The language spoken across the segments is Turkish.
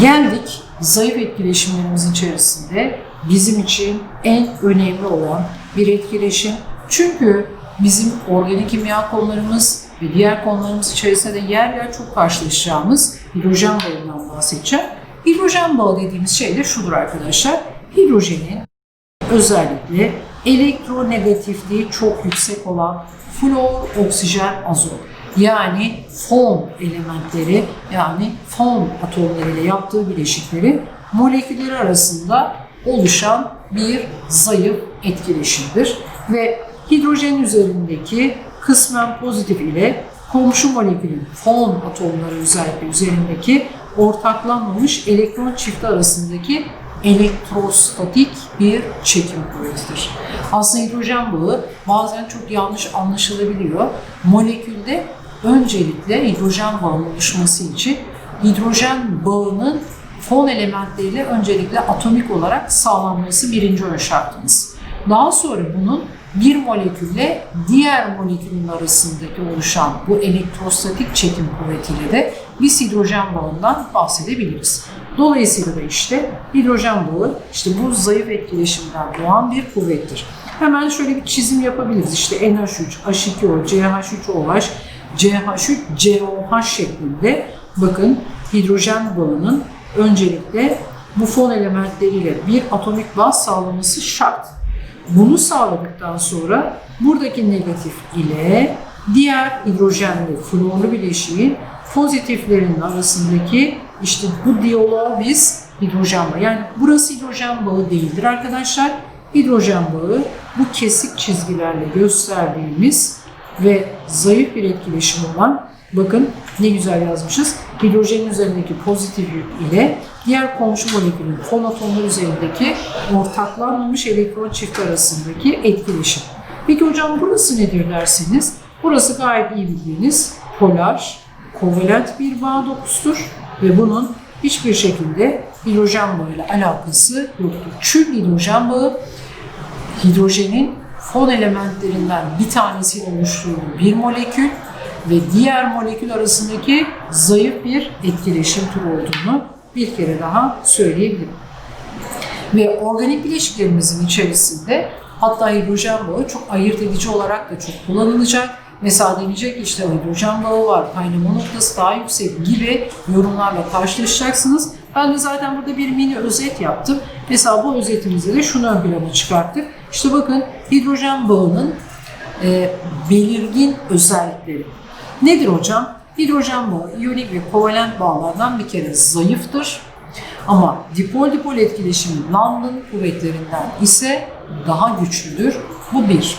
Geldik zayıf etkileşimlerimiz içerisinde bizim için en önemli olan bir etkileşim. Çünkü bizim organik kimya konularımız ve diğer konularımız içerisinde de yer yer çok karşılaşacağımız hidrojen bağından bahsedeceğim. Hidrojen bağı dediğimiz şey de şudur arkadaşlar. Hidrojenin özellikle elektronegatifliği çok yüksek olan flor, oksijen, azot yani foam elementleri yani foam atomlarıyla yaptığı bileşikleri molekülleri arasında oluşan bir zayıf etkileşimdir. Ve hidrojen üzerindeki kısmen pozitif ile komşu molekülün foam atomları özellikle üzerindeki ortaklanmamış elektron çifti arasındaki elektrostatik bir çekim kuvvetidir. Aslında hidrojen bağı bazen çok yanlış anlaşılabiliyor. Molekülde öncelikle hidrojen bağının oluşması için hidrojen bağının fon elementleriyle öncelikle atomik olarak sağlanması birinci ön şartımız. Daha sonra bunun bir molekülle diğer molekülün arasındaki oluşan bu elektrostatik çekim kuvvetiyle de biz hidrojen bağından bahsedebiliriz. Dolayısıyla da işte hidrojen bağı işte bu zayıf etkileşimden doğan bir kuvvettir. Hemen şöyle bir çizim yapabiliriz. İşte NH3, H2O, CH3OH, CH3, COH şeklinde bakın hidrojen bağının öncelikle bu fon elementleriyle bir atomik bağ sağlaması şart. Bunu sağladıktan sonra buradaki negatif ile diğer hidrojenli florlu bileşiğin pozitiflerinin arasındaki işte bu diyaloğa biz hidrojen bağı. Yani burası hidrojen bağı değildir arkadaşlar. Hidrojen bağı bu kesik çizgilerle gösterdiğimiz ve zayıf bir etkileşim olan bakın ne güzel yazmışız. Hidrojenin üzerindeki pozitif yük ile diğer komşu molekülün fon atomları üzerindeki ortaklanmamış elektron çifti arasındaki etkileşim. Peki hocam burası nedir derseniz burası gayet iyi bildiğiniz polar, kovalent bir bağ dokusudur ve bunun hiçbir şekilde hidrojen bağı ile alakası yoktur. Çünkü hidrojen bağı hidrojenin fon elementlerinden bir tanesiyle oluşturduğu bir molekül ve diğer molekül arasındaki zayıf bir etkileşim türü olduğunu bir kere daha söyleyebilirim. Ve organik bileşiklerimizin içerisinde hatta hidrojen bağı çok ayırt edici olarak da çok kullanılacak. Mesela deneyecek işte hidrojen bağı var, kaynama noktası daha yüksek gibi yorumlarla karşılaşacaksınız. Ben de zaten burada bir mini özet yaptım. Mesela bu özetimizde de şunu ön plana çıkarttık. İşte bakın hidrojen bağının e, belirgin özellikleri. Nedir hocam? Hidrojen bağı iyonik ve kovalent bağlardan bir kere zayıftır. Ama dipol-dipol etkileşimi London kuvvetlerinden ise daha güçlüdür. Bu bir.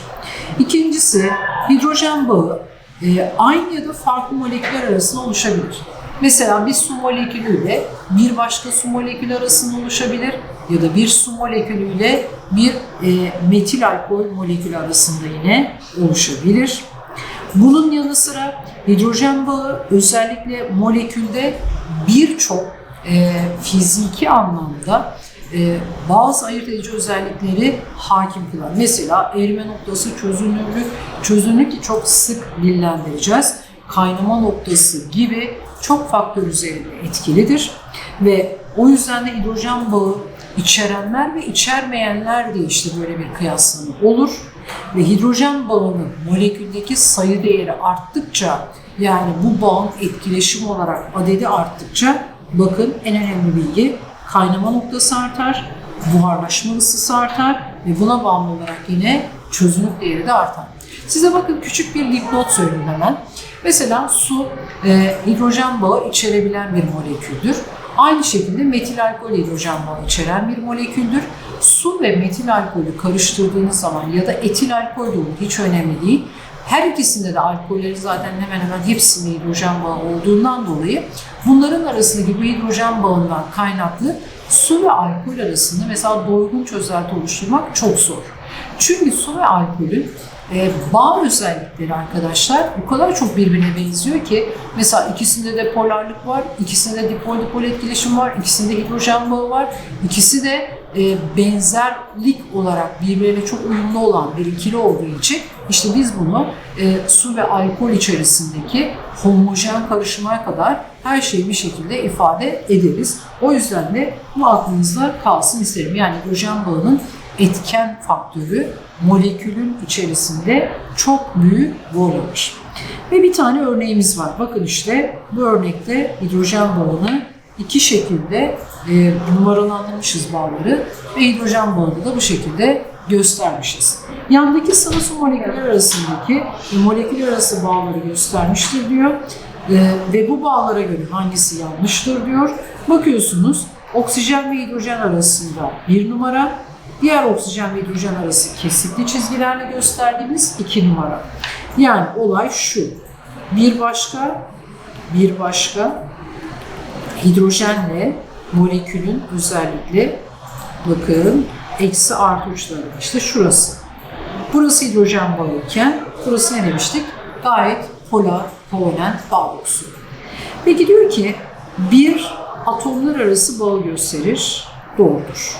İkincisi hidrojen bağı e, aynı ya da farklı moleküller arasında oluşabilir. Mesela bir su molekülüyle bir başka su molekülü arasında oluşabilir ya da bir su molekülüyle bir e, metil alkol molekülü arasında yine oluşabilir. Bunun yanı sıra hidrojen bağı özellikle molekülde birçok e, fiziki anlamda e, bazı ayırt edici özellikleri hakim kılar. Mesela erime noktası, çözünürlük, çözünürlük çok sık dillendireceğiz. Kaynama noktası gibi çok faktör üzerinde etkilidir. Ve o yüzden de hidrojen bağı içerenler ve içermeyenler diye işte böyle bir kıyaslama olur. Ve hidrojen bağının moleküldeki sayı değeri arttıkça yani bu bağın etkileşim olarak adedi arttıkça bakın en önemli bilgi kaynama noktası artar, buharlaşma ısısı artar ve buna bağımlı olarak yine çözünürlük değeri de artar. Size bakın küçük bir dipnot söyleyeyim hemen. Mesela su e, hidrojen bağı içerebilen bir moleküldür. Aynı şekilde metil alkol hidrojen bağı içeren bir moleküldür. Su ve metil alkolü karıştırdığınız zaman ya da etil alkol de hiç önemli değil. Her ikisinde de alkolleri zaten hemen hemen hepsinde hidrojen bağı olduğundan dolayı bunların arasındaki bu hidrojen bağından kaynaklı su ve alkol arasında mesela doygun çözelti oluşturmak çok zor. Çünkü su ve alkolün e, bağ özellikleri arkadaşlar o kadar çok birbirine benziyor ki mesela ikisinde de polarlık var, ikisinde de dipol dipol etkileşim var, ikisinde hidrojen bağı var, ikisi de e, benzerlik olarak birbirine çok uyumlu olan bir ikili olduğu için işte biz bunu e, su ve alkol içerisindeki homojen karışıma kadar her şeyi bir şekilde ifade ederiz. O yüzden de bu aklınızda kalsın isterim. Yani hidrojen bağının etken faktörü molekülün içerisinde çok büyük rol alır. Ve bir tane örneğimiz var. Bakın işte bu örnekte hidrojen bağını iki şekilde e, numaralandırmışız bağları ve hidrojen bağını da bu şekilde göstermişiz. Yandaki sıvı su moleküller arasındaki e, moleküller arası bağları göstermiştir diyor. E, ve bu bağlara göre hangisi yanlıştır diyor. Bakıyorsunuz oksijen ve hidrojen arasında bir numara, diğer oksijen ve hidrojen arası kesikli çizgilerle gösterdiğimiz iki numara. Yani olay şu. Bir başka, bir başka hidrojenle molekülün özellikle bakın eksi artı uçları işte şurası. Burası hidrojen bağı burası ne demiştik? Gayet polar, kovalent bağ dokusu. Peki diyor ki bir atomlar arası bağı gösterir. Doğrudur.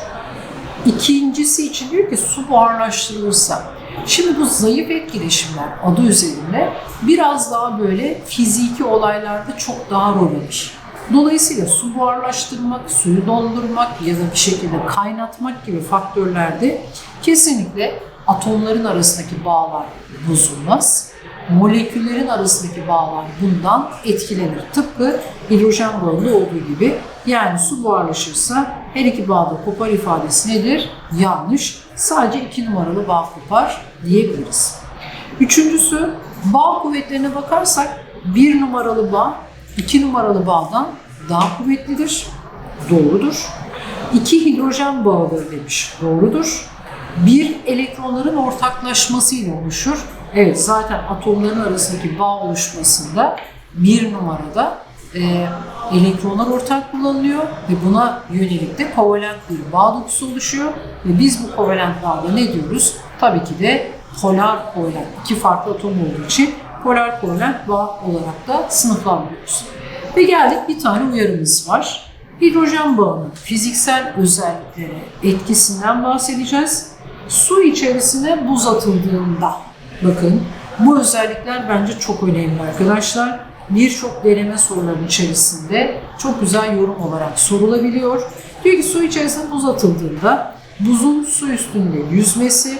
İkincisi için diyor ki su buharlaştırılırsa. Şimdi bu zayıf etkileşimler adı üzerinde biraz daha böyle fiziki olaylarda çok daha rol alır. Dolayısıyla su buharlaştırmak, suyu dondurmak ya da bir şekilde kaynatmak gibi faktörlerde kesinlikle atomların arasındaki bağlar bozulmaz. Moleküllerin arasındaki bağlar bundan etkilenir. Tıpkı hidrojen bağında olduğu gibi. Yani su buharlaşırsa her iki bağda kopar ifadesi nedir? Yanlış. Sadece iki numaralı bağ kopar diyebiliriz. Üçüncüsü bağ kuvvetlerine bakarsak bir numaralı bağ iki numaralı bağdan daha kuvvetlidir. Doğrudur. İki hidrojen bağıdır demiş. Doğrudur. Bir elektronların ortaklaşmasıyla oluşur. Evet zaten atomların arasındaki bağ oluşmasında bir numarada e, elektronlar ortak kullanılıyor ve buna yönelik de kovalent bir bağ dokusu oluşuyor. Ve biz bu kovalent bağda ne diyoruz? Tabii ki de polar kovalent. iki farklı atom olduğu için polar kovalent bağ olarak da sınıflandırıyoruz. Ve geldik bir tane uyarımız var. Hidrojen bağının fiziksel özelliklere etkisinden bahsedeceğiz. Su içerisine buz atıldığında bakın bu özellikler bence çok önemli arkadaşlar. Birçok deneme sorularının içerisinde çok güzel yorum olarak sorulabiliyor. Diyor ki su içerisine buz atıldığında buzun su üstünde yüzmesi,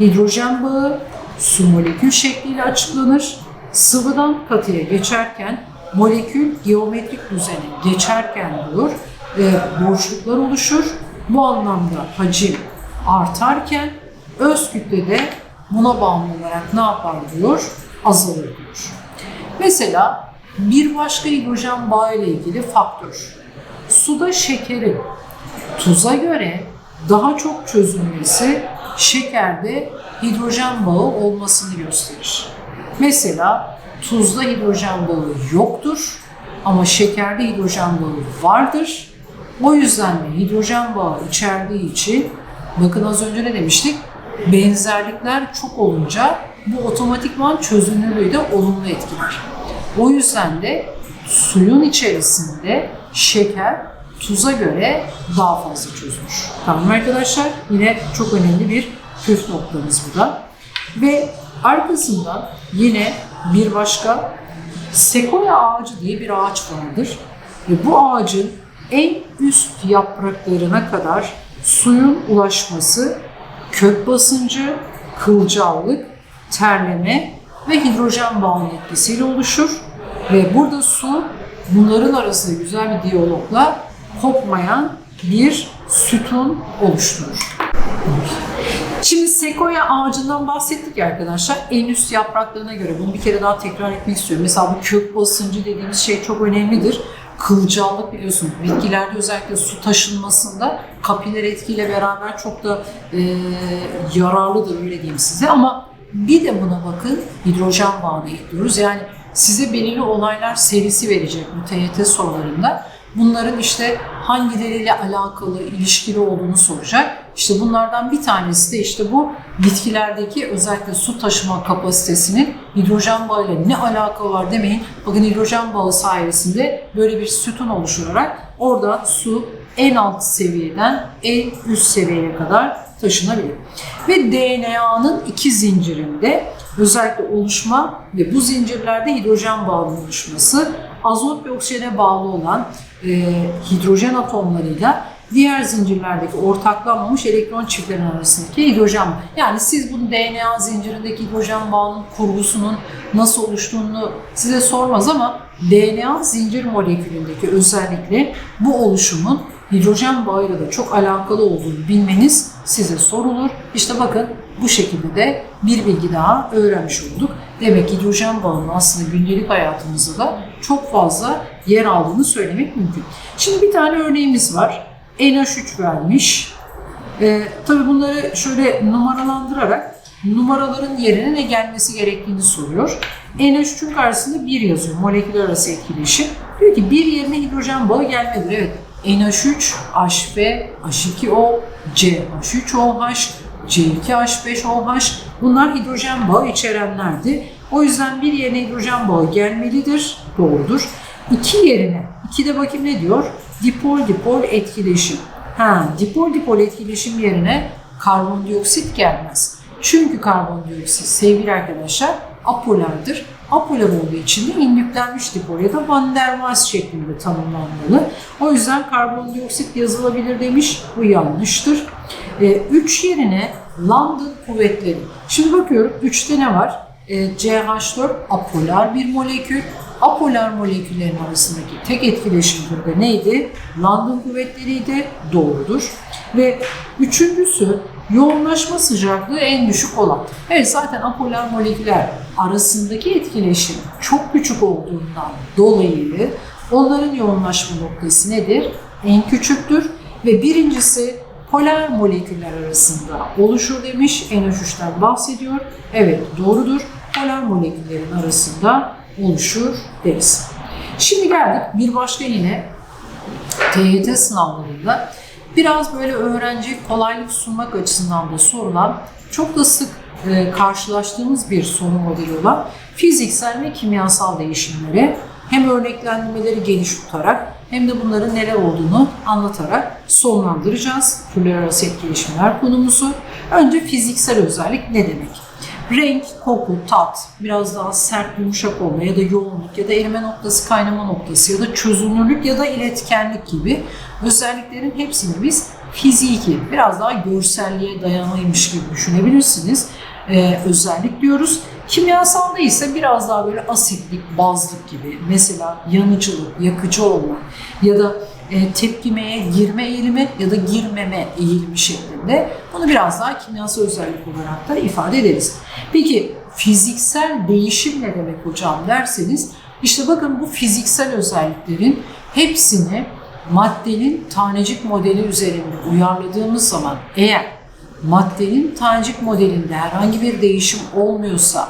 hidrojen bağı su molekül şekliyle açıklanır. Sıvıdan katıya geçerken molekül geometrik düzene geçerken diyor e, boşluklar oluşur. Bu anlamda hacim artarken öz kütle de buna bağımlı olarak ne yapar diyor? Azalır diyor. Mesela bir başka hidrojen bağı ile ilgili faktör. Suda şekerin tuza göre daha çok çözülmesi şekerde hidrojen bağı olmasını gösterir. Mesela tuzda hidrojen bağı yoktur ama şekerde hidrojen bağı vardır. O yüzden de hidrojen bağı içerdiği için bakın az önce ne demiştik? Benzerlikler çok olunca bu otomatikman çözünürlüğü de olumlu etkiler. O yüzden de suyun içerisinde şeker tuza göre daha fazla çözülür. Tamam arkadaşlar yine çok önemli bir püf noktamız bu da. Ve arkasından yine bir başka sekoya ağacı diye bir ağaç vardır. Ve bu ağacın en üst yapraklarına kadar suyun ulaşması kök basıncı, kılcallık, terleme ve hidrojen bağının etkisiyle oluşur. Ve burada su bunların arasında güzel bir diyalogla kopmayan bir sütun oluşturur. Şimdi sekoya ağacından bahsettik ya arkadaşlar. En üst yapraklarına göre bunu bir kere daha tekrar etmek istiyorum. Mesela bu kök basıncı dediğimiz şey çok önemlidir. Kılcallık biliyorsun bitkilerde özellikle su taşınmasında kapiler etkiyle beraber çok da e, yararlıdır öyle diyeyim size. Ama bir de buna bakın hidrojen bağını ekliyoruz. Yani size belirli olaylar serisi verecek bu TYT sorularında. Bunların işte hangileriyle alakalı, ilişkili olduğunu soracak. İşte bunlardan bir tanesi de işte bu bitkilerdeki özellikle su taşıma kapasitesinin hidrojen bağıyla ne alaka var demeyin. Bakın hidrojen bağı sayesinde böyle bir sütun oluşturarak orada su en alt seviyeden en üst seviyeye kadar taşınabilir. Ve DNA'nın iki zincirinde özellikle oluşma ve bu zincirlerde hidrojen bağının oluşması azot ve oksijene bağlı olan e, hidrojen atomlarıyla diğer zincirlerdeki ortaklanmamış elektron çiftlerinin arasındaki hidrojen. Yani siz bunu DNA zincirindeki hidrojen bağının kurgusunun nasıl oluştuğunu size sormaz ama DNA zincir molekülündeki özellikle bu oluşumun hidrojen bağıyla da çok alakalı olduğunu bilmeniz size sorulur. İşte bakın bu şekilde de bir bilgi daha öğrenmiş olduk. Demek hidrojen bağının aslında gündelik hayatımızda da çok fazla yer aldığını söylemek mümkün. Şimdi bir tane örneğimiz var. NH3 vermiş. Ee, tabii bunları şöyle numaralandırarak numaraların yerine ne gelmesi gerektiğini soruyor. NH3'ün karşısında 1 yazıyor. Moleküler arası etkileşim. Diyor ki bir yerine hidrojen bağı gelmelidir. Evet. NH3, HF, H2O, CH3OH, C2H5OH bunlar hidrojen bağı içerenlerdi. O yüzden bir yerine hidrojen bağı gelmelidir. Doğrudur. İki yerine, iki de bakayım ne diyor? Dipol dipol etkileşim. Ha, dipol dipol etkileşim yerine karbondioksit gelmez. Çünkü karbondioksit sevgili arkadaşlar apolardır. Apolar olduğu için de indüklenmiş dipol ya da Van der Waals şeklinde tanımlanmalı. O yüzden karbondioksit yazılabilir demiş. Bu yanlıştır. 3 yerine London kuvvetleri. Şimdi bakıyorum 3'te ne var? E, CH4 apolar bir molekül. Apolar moleküllerin arasındaki tek etkileşim türü neydi? London kuvvetleriydi. Doğrudur. Ve üçüncüsü yoğunlaşma sıcaklığı en düşük olan. Evet zaten apolar moleküller arasındaki etkileşim çok küçük olduğundan dolayı onların yoğunlaşma noktası nedir? En küçüktür. Ve birincisi polar moleküller arasında oluşur demiş. NH3'ten bahsediyor. Evet doğrudur. Polar moleküllerin arasında oluşur deriz. Şimdi geldik bir başka yine TYT sınavlarında biraz böyle öğrenci kolaylık sunmak açısından da sorulan çok da sık e, karşılaştığımız bir soru modeli olan fiziksel ve kimyasal değişimleri hem örneklendirmeleri geniş tutarak hem de bunların neler olduğunu anlatarak sonlandıracağız. Türler arası etkileşimler konumuzu. Önce fiziksel özellik ne demek? Renk, koku, tat, biraz daha sert, yumuşak olma ya da yoğunluk ya da erime noktası, kaynama noktası ya da çözünürlük ya da iletkenlik gibi özelliklerin hepsini biz fiziki, biraz daha görselliğe dayanıymış gibi düşünebilirsiniz. Ee, özellik diyoruz. Kimyasalda ise biraz daha böyle asitlik, bazlık gibi mesela yanıcılık, yakıcı olma ya da e, tepkimeye girme eğilimi ya da girmeme eğilimi şeklinde bunu biraz daha kimyasal özellik olarak da ifade ederiz. Peki fiziksel değişim ne demek hocam derseniz işte bakın bu fiziksel özelliklerin hepsini maddenin tanecik modeli üzerinde uyarladığımız zaman eğer maddenin tanecik modelinde herhangi bir değişim olmuyorsa,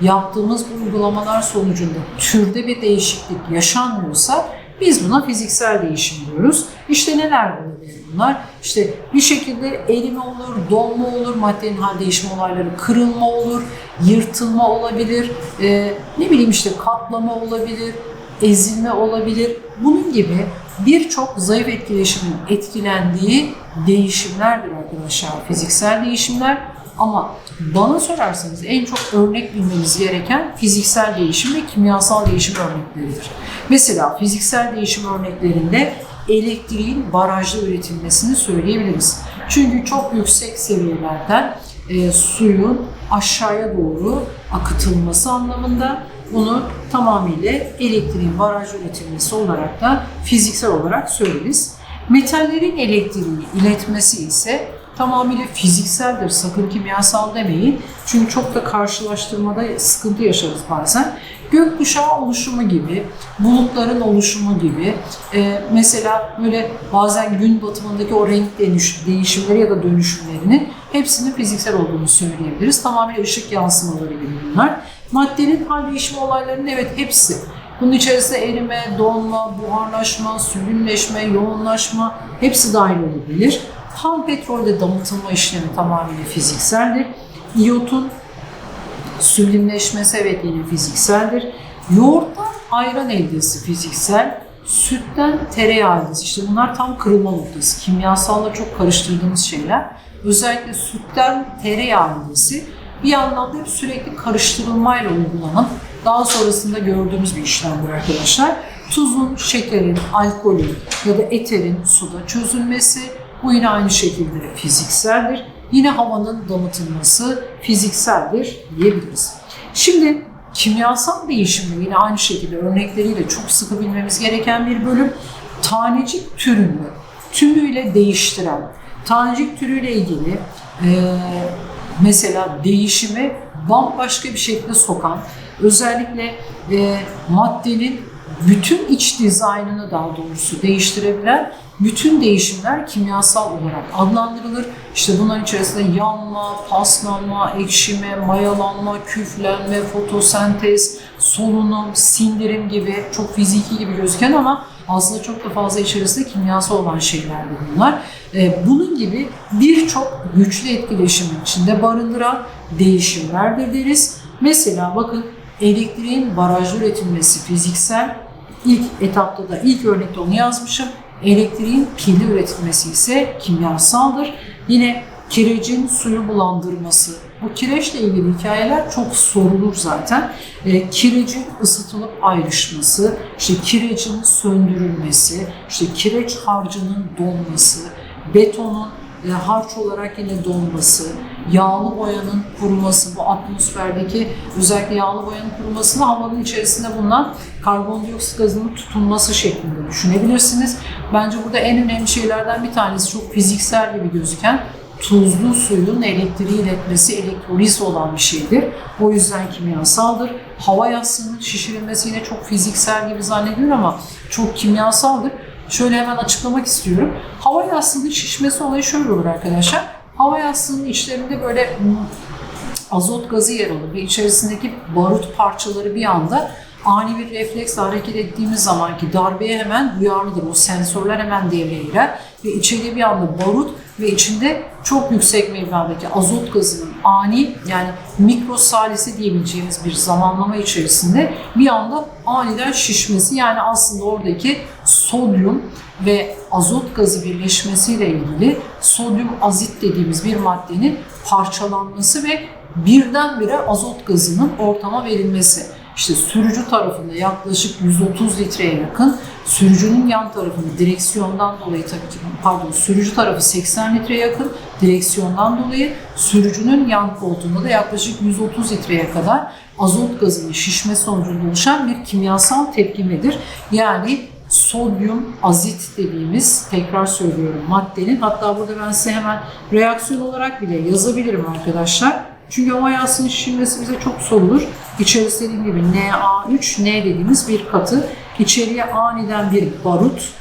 yaptığımız bu uygulamalar sonucunda türde bir değişiklik yaşanmıyorsa biz buna fiziksel değişim diyoruz. İşte neler olabilir bunlar? İşte bir şekilde erime olur, donma olur, maddenin hal değişimi olayları, kırılma olur, yırtılma olabilir, e, ne bileyim işte katlama olabilir, ezilme olabilir. Bunun gibi birçok zayıf etkileşimin etkilendiği değişimlerdir arkadaşlar. Fiziksel değişimler ama bana sorarsanız en çok örnek bilmeniz gereken fiziksel değişim ve kimyasal değişim örnekleridir. Mesela fiziksel değişim örneklerinde elektriğin barajda üretilmesini söyleyebiliriz. Çünkü çok yüksek seviyelerden e, suyun aşağıya doğru akıtılması anlamında bunu tamamıyla elektriğin baraj üretilmesi olarak da fiziksel olarak söyleriz. Metallerin elektriği iletmesi ise tamamıyla fizikseldir. Sakın kimyasal demeyin. Çünkü çok da karşılaştırmada sıkıntı yaşarız bazen. Gökkuşağı oluşumu gibi, bulutların oluşumu gibi, e, mesela böyle bazen gün batımındaki o renk dönüş, değişimleri ya da dönüşümlerinin hepsinin fiziksel olduğunu söyleyebiliriz. Tamamıyla ışık yansımaları gibi bunlar. Maddenin hal değişimi olaylarının evet hepsi. Bunun içerisinde erime, donma, buharlaşma, sülünleşme, yoğunlaşma hepsi dahil olabilir. Ham petrolde damıtılma işlemi tamamıyla fizikseldir. İyotun sülünleşmesi evet yine fizikseldir. Yoğurttan ayran eldesi fiziksel, sütten tereyağı eldesi. İşte bunlar tam kırılma noktası. Kimyasalla çok karıştırdığımız şeyler. Özellikle sütten tereyağı eldesi bir anlamda hep sürekli karıştırılmayla uygulanan daha sonrasında gördüğümüz bir işlemdir arkadaşlar. Tuzun, şekerin, alkolün ya da eterin suda çözülmesi bu yine aynı şekilde fizikseldir. Yine havanın damıtılması fizikseldir diyebiliriz. Şimdi kimyasal değişimde yine aynı şekilde örnekleriyle çok sıkı bilmemiz gereken bir bölüm tanecik türünü tümüyle değiştiren, tanecik türüyle ilgili e, mesela değişimi bambaşka bir şekilde sokan, özellikle e, maddenin bütün iç dizaynını daha doğrusu değiştirebilen bütün değişimler kimyasal olarak adlandırılır. İşte bunların içerisinde yanma, paslanma, ekşime, mayalanma, küflenme, fotosentez, solunum, sindirim gibi çok fiziki gibi gözüken ama aslında çok da fazla içerisinde kimyasal olan şeylerdir bunlar. Ee, bunun gibi birçok güçlü etkileşimin içinde barındıran değişimlerdir deriz. Mesela bakın elektriğin barajda üretilmesi fiziksel, ilk etapta da ilk örnekte onu yazmışım. Elektriğin pilde üretilmesi ise kimyasaldır. Yine kirecin suyu bulandırması. Bu kireçle ilgili hikayeler çok sorulur zaten. E, kirecin ısıtılıp ayrışması, işte kirecin söndürülmesi, işte kireç harcının donması, betonun e, harç olarak yine donması, yağlı boyanın kuruması, bu atmosferdeki özellikle yağlı boyanın kurumasını havanın içerisinde bulunan karbondioksit gazının tutulması şeklinde düşünebilirsiniz. Bence burada en önemli şeylerden bir tanesi çok fiziksel gibi gözüken tuzlu suyun elektriği iletmesi elektroliz olan bir şeydir. O yüzden kimyasaldır. Hava yastığının şişirilmesi yine çok fiziksel gibi zannedilir ama çok kimyasaldır. Şöyle hemen açıklamak istiyorum. Hava yastığının şişmesi olayı şöyle olur arkadaşlar. Hava yastığının içlerinde böyle azot gazı yer alır ve içerisindeki barut parçaları bir anda ani bir refleksle hareket ettiğimiz zamanki darbeye hemen duyarlıdır. O sensörler hemen devreye girer ve içeriye bir anda barut ve içinde çok yüksek mevladaki azot gazının ani yani mikrosalisi diyebileceğimiz bir zamanlama içerisinde bir anda aniden şişmesi yani aslında oradaki sodyum ve azot gazı birleşmesiyle ilgili sodyum azit dediğimiz bir maddenin parçalanması ve birdenbire azot gazının ortama verilmesi. İşte sürücü tarafında yaklaşık 130 litreye yakın, sürücünün yan tarafında direksiyondan dolayı tabii ki pardon sürücü tarafı 80 litreye yakın, direksiyondan dolayı sürücünün yan koltuğunda da yaklaşık 130 litreye kadar azot gazının şişme sonucunda oluşan bir kimyasal tepkimedir. Yani sodyum azit dediğimiz tekrar söylüyorum maddenin hatta burada ben size hemen reaksiyon olarak bile yazabilirim arkadaşlar. Çünkü hava yağsının şişirmesi bize çok sorulur. İçerisi dediğim gibi Na3, N dediğimiz bir katı. İçeriye aniden bir barut,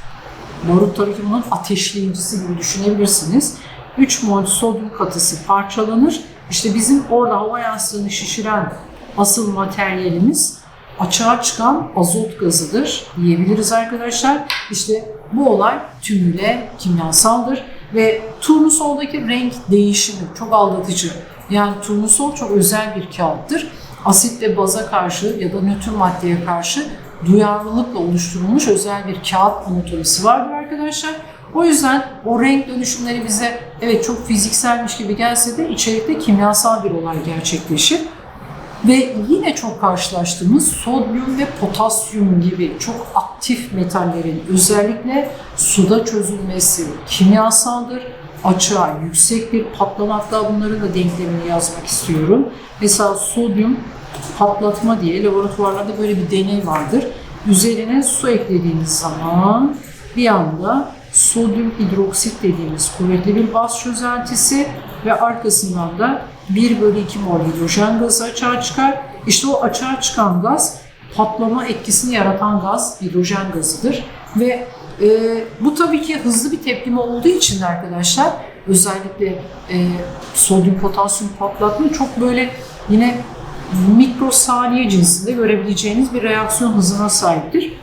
barut tabii ki bunun ateşleyicisi gibi düşünebilirsiniz. 3 mol sodyum katısı parçalanır. İşte bizim orada hava yastığını şişiren asıl materyalimiz açığa çıkan azot gazıdır diyebiliriz arkadaşlar. İşte bu olay tümüyle kimyasaldır ve turnusoldaki renk değişimi çok aldatıcı. Yani turnusol çok özel bir kağıttır. Asit ve baza karşı ya da nötr maddeye karşı duyarlılıkla oluşturulmuş özel bir kağıt anatomisi vardır arkadaşlar. O yüzden o renk dönüşümleri bize evet çok fizikselmiş gibi gelse de içerikte kimyasal bir olay gerçekleşir. Ve yine çok karşılaştığımız sodyum ve potasyum gibi çok aktif metallerin özellikle suda çözülmesi kimyasaldır. Açığa yüksek bir patlama hatta bunların da denklemini yazmak istiyorum. Mesela sodyum patlatma diye laboratuvarlarda böyle bir deney vardır. Üzerine su eklediğiniz zaman bir anda sodyum hidroksit dediğimiz kuvvetli bir baz çözeltisi ve arkasından da 1 bölü 2 mol hidrojen gazı açığa çıkar. İşte o açığa çıkan gaz patlama etkisini yaratan gaz hidrojen gazıdır. Ve e, bu tabii ki hızlı bir tepkime olduğu için arkadaşlar özellikle e, sodyum potasyum patlatma çok böyle yine mikrosaniye cinsinde görebileceğiniz bir reaksiyon hızına sahiptir.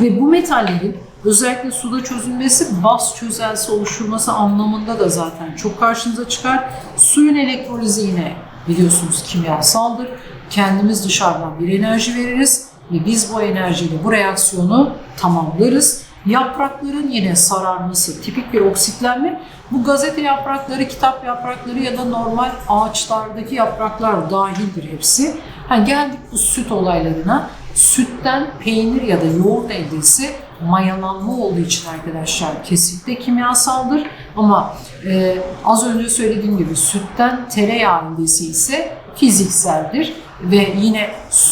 Ve bu metallerin özellikle suda çözülmesi baz çözelsi oluşturması anlamında da zaten çok karşınıza çıkar. Suyun elektrolizi yine biliyorsunuz kimyasaldır. Kendimiz dışarıdan bir enerji veririz ve biz bu enerjiyle bu reaksiyonu tamamlarız. Yaprakların yine sararması, tipik bir oksitlenme. Bu gazete yaprakları, kitap yaprakları ya da normal ağaçlardaki yapraklar dahildir hepsi. Ha, geldik bu süt olaylarına. Sütten peynir ya da yoğurt eldesi mayalanma olduğu için arkadaşlar kesinlikle kimyasaldır. Ama e, az önce söylediğim gibi sütten tereyağı eldesi ise fizikseldir. Ve yine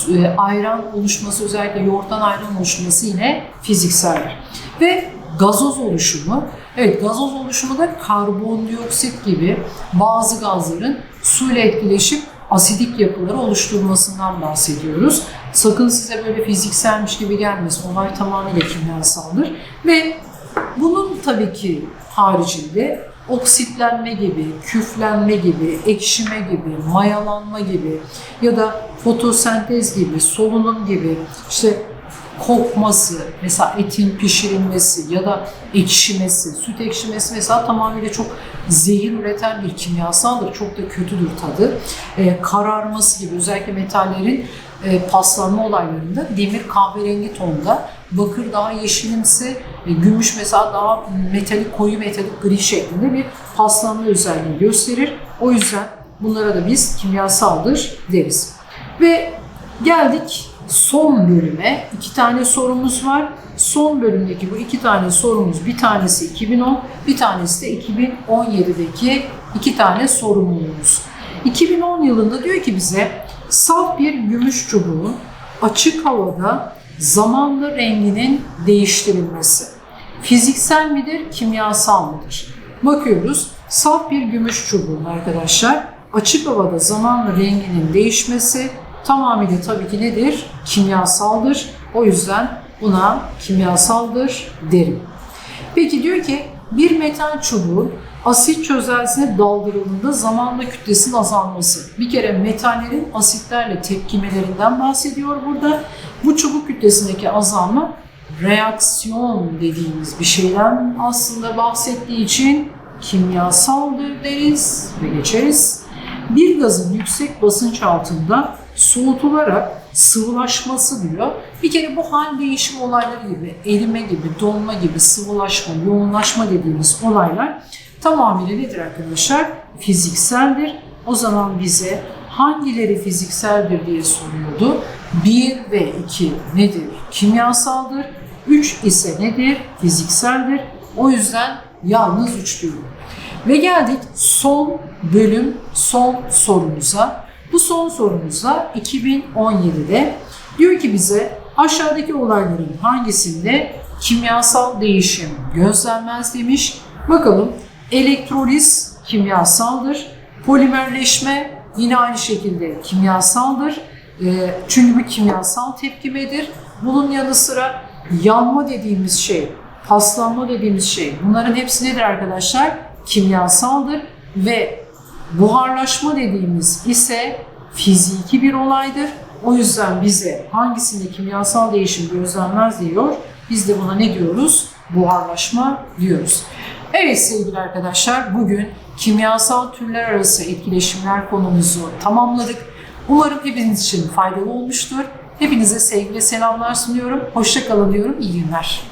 e, ayran oluşması özellikle yoğurttan ayran oluşması yine fizikseldir. Ve gazoz oluşumu. Evet gazoz oluşumu da karbondioksit gibi bazı gazların suyla etkileşip asidik yapıları oluşturmasından bahsediyoruz. Sakın size böyle fizikselmiş gibi gelmesin. Olay tamamıyla kimyasaldır. Ve bunun tabii ki haricinde oksitlenme gibi, küflenme gibi, ekşime gibi, mayalanma gibi ya da fotosentez gibi, solunum gibi işte kokması, mesela etin pişirilmesi ya da ekşimesi, süt ekşimesi mesela tamamıyla çok zehir üreten bir kimyasaldır. Çok da kötüdür tadı. Ee, kararması gibi özellikle metallerin e, paslanma olaylarında demir kahverengi tonda, bakır daha yeşilimsi, e, gümüş mesela daha metalik, koyu metalik gri şeklinde bir paslanma özelliği gösterir. O yüzden bunlara da biz kimyasaldır deriz. Ve geldik son bölüme. iki tane sorumuz var. Son bölümdeki bu iki tane sorumuz bir tanesi 2010, bir tanesi de 2017'deki iki tane sorumluluğumuz. 2010 yılında diyor ki bize saf bir gümüş çubuğun açık havada zamanla renginin değiştirilmesi. Fiziksel midir, kimyasal mıdır? Bakıyoruz. Saf bir gümüş çubuğun arkadaşlar açık havada zamanla renginin değişmesi tamamıyla tabii ki nedir? Kimyasaldır. O yüzden buna kimyasaldır derim. Peki diyor ki bir metal çubuğun asit çözeltisine daldırıldığında zamanla kütlesinin azalması. Bir kere metallerin asitlerle tepkimelerinden bahsediyor burada. Bu çubuk kütlesindeki azalma reaksiyon dediğimiz bir şeyden aslında bahsettiği için kimyasaldır deriz ve geçeriz. Bir gazın yüksek basınç altında soğutularak sıvılaşması diyor. Bir kere bu hal değişim olayları gibi, erime gibi, donma gibi, sıvılaşma, yoğunlaşma dediğimiz olaylar tamamıyla nedir arkadaşlar? Fizikseldir. O zaman bize hangileri fizikseldir diye soruyordu. 1 ve 2 nedir? Kimyasaldır. 3 ise nedir? Fizikseldir. O yüzden yalnız 3 diyorum. Ve geldik son bölüm, son sorumuza. Bu son sorumuzda 2017'de diyor ki bize aşağıdaki olayların hangisinde kimyasal değişim gözlenmez demiş. Bakalım elektroliz kimyasaldır. Polimerleşme yine aynı şekilde kimyasaldır. E, çünkü bir kimyasal tepkimedir. Bunun yanı sıra yanma dediğimiz şey, paslanma dediğimiz şey bunların hepsi nedir arkadaşlar? Kimyasaldır ve buharlaşma dediğimiz ise fiziki bir olaydır. O yüzden bize hangisinde kimyasal değişim gözlenmez diyor. Biz de buna ne diyoruz? Buharlaşma diyoruz. Evet sevgili arkadaşlar bugün kimyasal türler arası etkileşimler konumuzu tamamladık. Umarım hepiniz için faydalı olmuştur. Hepinize sevgi ve selamlar sunuyorum. Hoşçakalın diyorum. İyi günler.